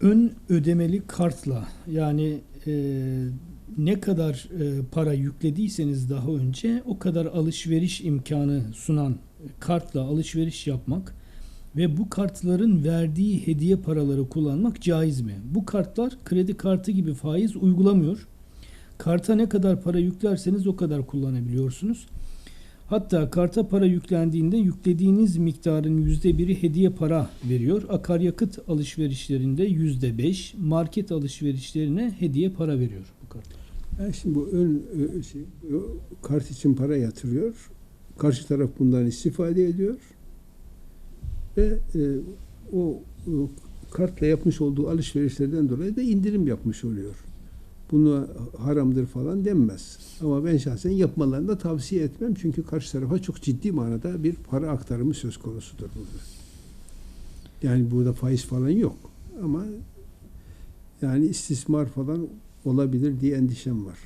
ön ödemeli kartla yani e, ne kadar e, para yüklediyseniz daha önce o kadar alışveriş imkanı sunan kartla alışveriş yapmak ve bu kartların verdiği hediye paraları kullanmak caiz mi? Bu kartlar kredi kartı gibi faiz uygulamıyor. Karta ne kadar para yüklerseniz o kadar kullanabiliyorsunuz. Hatta karta para yüklendiğinde yüklediğiniz miktarın yüzde biri hediye para veriyor. Akaryakıt alışverişlerinde yüzde beş, market alışverişlerine hediye para veriyor bu kart. Yani şimdi bu ön şey, kart için para yatırıyor. Karşı taraf bundan istifade ediyor. Ve e, o, o kartla yapmış olduğu alışverişlerden dolayı da indirim yapmış oluyor. Bunu haramdır falan denmez. Ama ben şahsen yapmalarını da tavsiye etmem. Çünkü karşı tarafa çok ciddi manada bir para aktarımı söz konusudur burada. Yani burada faiz falan yok. Ama yani istismar falan olabilir diye endişem var.